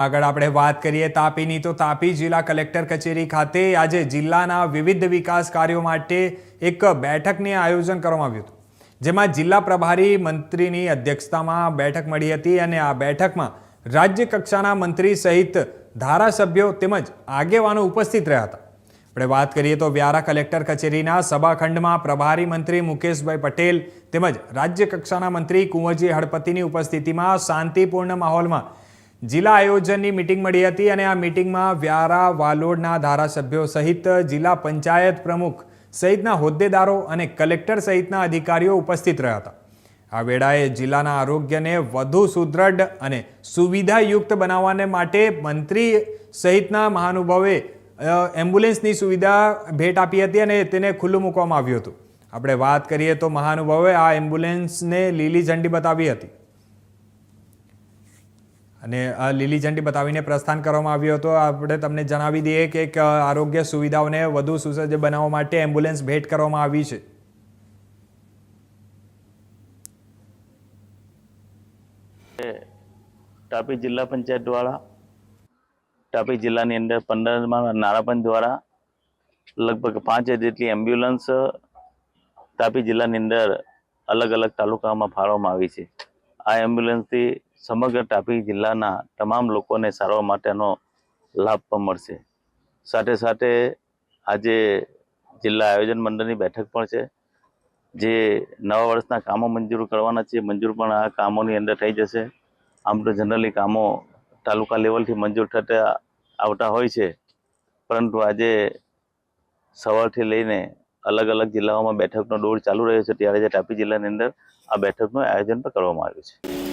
આગળ આપણે વાત કરીએ તાપીની, તો તાપી જિલ્લા કલેક્ટર કચેરી ખાતે આજે જિલ્લાના વિવિધ વિકાસ કાર્યો માટે એક બેઠકને આયોજન કરવામાં આવ્યું હતું. જેમાં જિલ્લા પ્રભારી મંત્રીની અધ્યક્ષતામાં બેઠક મળી હતી અને આ બેઠકમાં રાજ્ય કક્ષાના મંત્રી સહિત ધારાસભ્યો તેમજ આગેવાનો ઉપસ્થિત રહ્યા હતા. આપણે વાત કરીએ તો વ્યારા કલેક્ટર કચેરીના સભાખંડમાં પ્રભારી મંત્રી મુકેશભાઈ પટેલ તેમજ રાજ્ય કક્ષાના મંત્રી કુંવરજી હળપતિની ઉપસ્થિતિમાં શાંતિપૂર્ણ માહોલમાં જિલ્લા આયોજનની મિટિંગ મળી હતી અને આ મિટિંગમાં વ્યારા, વાલોડના ધારાસભ્યો સહિત જિલ્લા પંચાયત પ્રમુખ સહિતના હોદ્દેદારો અને કલેક્ટર સહિતના અધિકારીઓ ઉપસ્થિત રહ્યા હતા. આ વેળાએ જિલ્લાના આરોગ્યને વધુ સુદૃઢ અને સુવિધાયુક્ત બનાવવાને માટે મંત્રી સહિતના મહાનુભાવે એમ્બ્યુલન્સની સુવિધા ભેટ આપી હતી અને તેને ખુલ્લું મૂકવામાં આવ્યું હતું. આપણે વાત કરીએ તો મહાનુભાવે આ એમ્બ્યુલન્સને લીલી ઝંડી બતાવી હતી. અને લીલી ઝંડી બતાવીને પ્રસ્થાન કરવામાં આવ્યું હતું. આપણે તમને જણાવી દઈએ કે એક આરોગ્ય સુવિધાઓને વધુ સુસજ્જ બનાવવા માટે એમ્બ્યુલન્સ ભેટ કરવામાં આવી છે. તાપી જિલ્લા પંચાયત દ્વારા, તાપી જિલ્લાની અંદર પંદરમાં નાણાપંચ દ્વારા લગભગ પાંચ જેટલી એમ્બ્યુલન્સ તાપી જિલ્લાની અંદર અલગ અલગ તાલુકામાં ફાળવવામાં આવી છે. આ એમ્બ્યુલન્સથી સમગ્ર તાપી જિલ્લાના તમામ લોકોને સારવાર માટેનો લાભ પણ મળશે. સાથે સાથે આજે જિલ્લા આયોજન મંડળની બેઠક પણ છે. જે નવા વર્ષના કામો મંજૂર કરવાના છે. મંજૂર પણ આ કામોની અંદર થઈ જશે. આમ તો જનરલી કામો તાલુકા લેવલથી મંજૂર થતા આવતા હોય છે. પરંતુ આજે સવારથી લઈને અલગ અલગ જિલ્લાઓમાં બેઠકનો દોર ચાલુ રહ્યો છે, ત્યારે જે તાપી જિલ્લાની અંદર આ બેઠકનું આયોજન પણ કરવામાં આવ્યું છે.